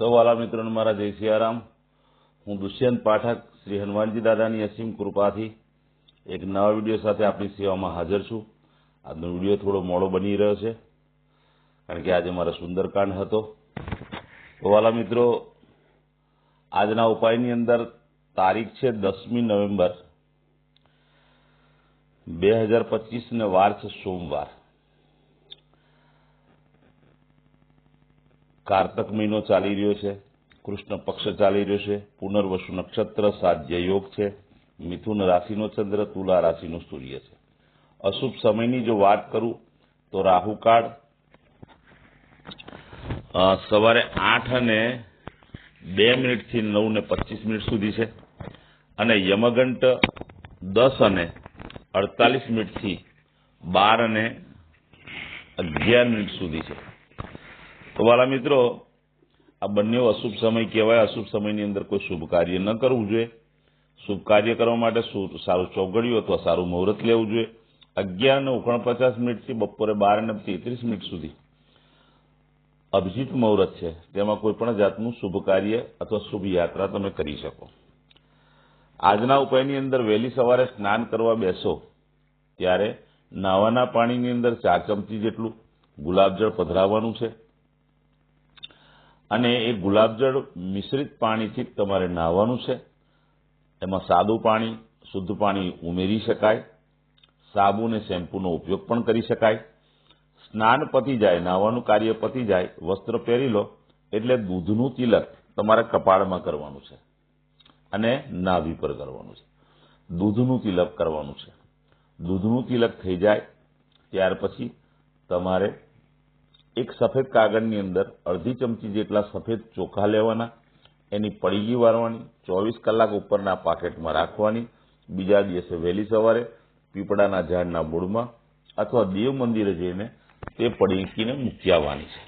સૌ વાલા મિત્રોને મારા જય સિયારામ. હું દુષ્યંત પાઠક શ્રી હનુમાનજી દાદાની અસીમ કૃપાથી એક નવા વીડિયો સાથે આપણી સેવામાં હાજર છું. આજનો વીડિયો થોડો મોડો બની રહ્યો છે, કારણ કે આજે મારો સુંદરકાંડ હતો. તો મિત્રો આજના ઉપાયની અંદર તારીખ છે દસમી નવેમ્બર, બે હજાર પચીસ ને વાર છે સોમવાર. કારતક મહિનો ચાલી રહ્યો છે, કૃષ્ણ પક્ષ ચાલી રહ્યો છે, પુનર્વસુ નક્ષત્ર, સાધ્ય યોગ છે, મિથુન રાશિનો ચંદ્ર, તુલા રાશિનો સૂર્ય છે. અશુભ સમયની જો વાત કરું, તો રાહુકાળ સવારે આઠ અને બે મિનિટથી નવ ને પચીસ મિનિટ સુધી છે અને યમગંટ દસ અને અડતાલીસ મિનિટથી બાર અને અગિયાર મિનિટ સુધી છે. તો વાલા મિત્રો, આ બંને અશુભ સમય કહેવાય. અશુભ સમયની અંદર કોઈ શુભ કાર્ય ન કરવું જોઈએ. શુભ કાર્ય કરવા માટે સારું ચોગડિયું અથવા સારું મુહૂર્ત લેવું જોઈએ. અગિયાર ને ઓગણપચાસ મિનિટથી બપોરે બાર ને તેત્રીસ મિનિટ સુધી. અભિજીત મુહૂર્ત છે. તેમાં કોઈ પણ જાતનું શુભ કાર્ય અથવા શુભ યાત્રા તમે કરી શકો. આજના ઉપાયની અંદર વહેલી સવારે સ્નાન કરવા બેસો. ત્યારે નાવાના પાણીની અંદર ચાર ચમચી જેટલું ગુલાબજળ પધરાવવાનું છે. અને એ ગુલાબજળ મિશ્રિત પાણીથી તમારે નાહવાનું છે. એમાં સાદું પાણી, શુદ્ધ પાણી ઉમેરી શકાય. સાબુ અને શેમ્પૂનો ઉપયોગ પણ કરી શકાય. સ્નાન પતી જાય, નાહવાનું કાર્ય પતી જાય, વસ્ત્ર પહેરી લો, એટલે દૂધનું તિલક તમારે કપાળમાં કરવાનું છે. અને નાભી પર કરવાનું છે. દૂધનું તિલક કરવાનું છે. દૂધનું તિલક થઈ જાય, ત્યાર પછી તમારે એક સફેદ કાગળની અંદર અડધી ચમચી જેટલા સફેદ ચોખા લેવાના, એની પડીગી વારવાની ચોવીસ કલાક ઉપરના પાકેટમાં રાખવાની, બીજા દિવસે વહેલી સવારે પીપળાના ઝાડના મૂળમાં અથવા દેવ મંદિરે જઈને તે પડીકીને મૂકી આવવાની છે.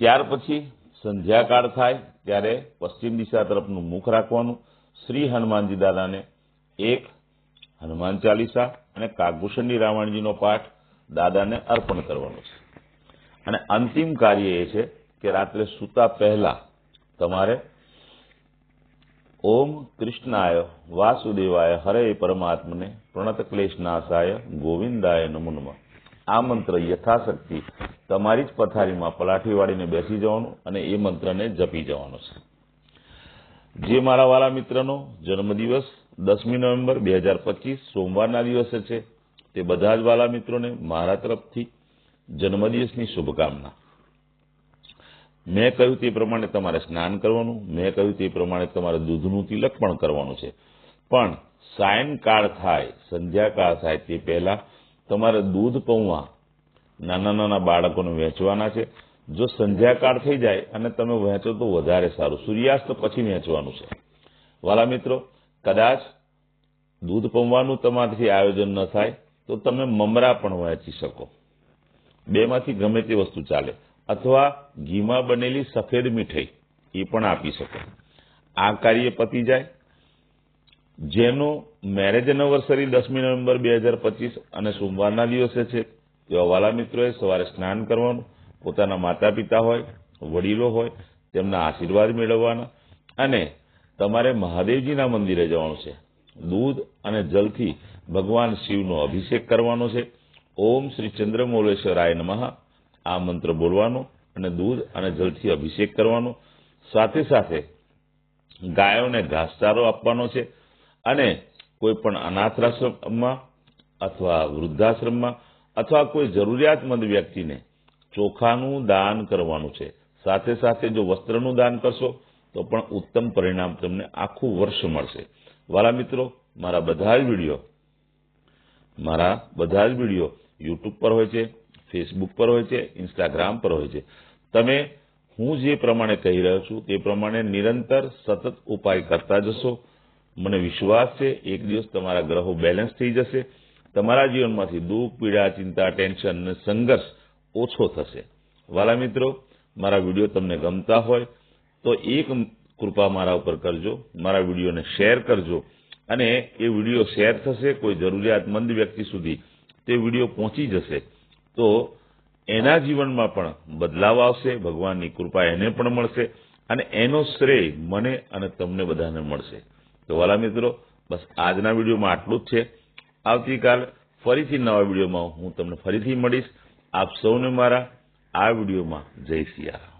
ત્યાર પછી સંધ્યાકાળ થાય ત્યારે પશ્ચિમ દિશા તરફનું મુખ રાખવાનું, શ્રી હનુમાનજી દાદાને એક હનુમાન ચાલીસા અને કાગભૂષણની રાવણજીનો પાઠ દાદાને અર્પણ કરવાનું છે. અને અંતિમ કાર્ય એ છે કે રાત્રે સૂતા પહેલા તમારે ઓમ કૃષ્ણાય વાસુદેવાય હરે પરમાત્મને પ્રણત ક્લેશનાશાય ગોવિંદાય નમો નમઃ. આ મંત્ર યથાશક્તિ તમારી જ પથારીમાં પલાઠી વાળીને બેસી જવાનું અને એ મંત્રને જપી જવાનો છે. જે મારા વાલા મિત્રનો જન્મદિવસ દસમી નવેમ્બર બે હજાર પચીસ સોમવારના દિવસે છે. તે બધા જ વાલા મિત્રોને મારા તરફથી જન્મદિવસની શુભકામના. મેં કહ્યું તે પ્રમાણે તમારે સ્નાન કરવાનું, મેં કહ્યું તે પ્રમાણે તમારે દૂધનું તિલક પણ કરવાનું છે. પણ સાયનકાળ થાય, સંધ્યાકાળ થાય તે પહેલા તમારે દૂધ પૌવા નાના નાના બાળકોને વહેંચવાના છે. જો સંધ્યાકાળ થઈ જાય અને તમે વહેંચો તો વધારે સારું. સૂર્યાસ્ત પછી વહેંચવાનું છે. વાલા મિત્રો, કદાચ દૂધ પૌવાનું તમારાથી આયોજન ન થાય તો તમે મમરા પણ વહેંચી શકો. બેમાંથી ગમે તે વસ્તુ ચાલે. અથવા ઘીમાં બનેલી સફેદ મીઠાઈ, એ પણ આપી શકો. આ કાર્ય પતી જાય. જેનો મેરેજ એનિવર્સરી દસમી નવેમ્બર બે હજાર પચીસ અને સોમવારના દિવસે છે, તેવા વાલા મિત્રોએ સવારે સ્નાન કરવાનું. પોતાના માતા પિતા હોય, વડીલો હોય, તેમના આશીર્વાદ મેળવવાના. અને તમારે મહાદેવજીના મંદિરે જવાનું છે. દૂધ અને જલથી ભગવાન શિવનો અભિષેક કરવાનો છે. ઓમ શ્રી ચંદ્રમૌલેશ્વરાય નમઃ. આ મંત્ર બોલવાનો અને દૂધ અને જલથી અભિષેક કરવાનો. સાથે સાથે ગાયોને ઘાસચારો આપવાનો છે અને કોઈ પણ અનાથાશ્રમમાં અથવા વૃદ્ધાશ્રમમાં અથવા કોઈ જરૂરિયાતમંદ વ્યક્તિને ચોખાનું દાન કરવાનું છે. સાથે સાથે જો વસ્ત્રનું દાન કરશો તો પણ ઉત્તમ પરિણામ તમને આખું વર્ષ મળશે. વાલા મિત્રો મારા બધા જ વીડિયો. મારા બધા જ વીડિયો યુટ્યુબ પર હોય છે ફેસબુક પર હોય છે ઇન્સ્ટાગ્રામ પર હોય છે. તમે હું જે પ્રમાણે કહી રહ્યો છું તે પ્રમાણે નિરંતર સતત ઉપાય કરતા જશો. મને વિશ્વાસ છે, એક દિવસ તમારા ગ્રહો બેલેન્સ થઈ જશે. તમારા જીવનમાંથી દુઃખ, પીડા, ચિંતા ટેન્શન અને સંઘર્ષ ઓછો થશે. વાલા મિત્રો, મારા વીડિયો તમને ગમતા હોય તો એક કૃપા મારા ઉપર કરજો. મારા વિડીયોને શેર કરજો. અને એ વીડિયો શેર થશે, કોઈ જરૂરિયાતમંદ વ્યક્તિ સુધી તે વીડિયો પહોંચી જશે. તો એના જીવનમાં પણ બદલાવ આવશે, ભગવાનની કૃપા એને પણ મળશે અને એનો શ્રેય મને અને તમને બધાને મળશે. તો વાલા મિત્રો, બસ આજના વિડીયોમાં આટલું જ છે. આવતીકાલ ફરીથી નવા વિડીયોમાં હું તમને ફરીથી મળીશ. આપ સૌને મારા આ વિડીયોમાં જય સિયારામ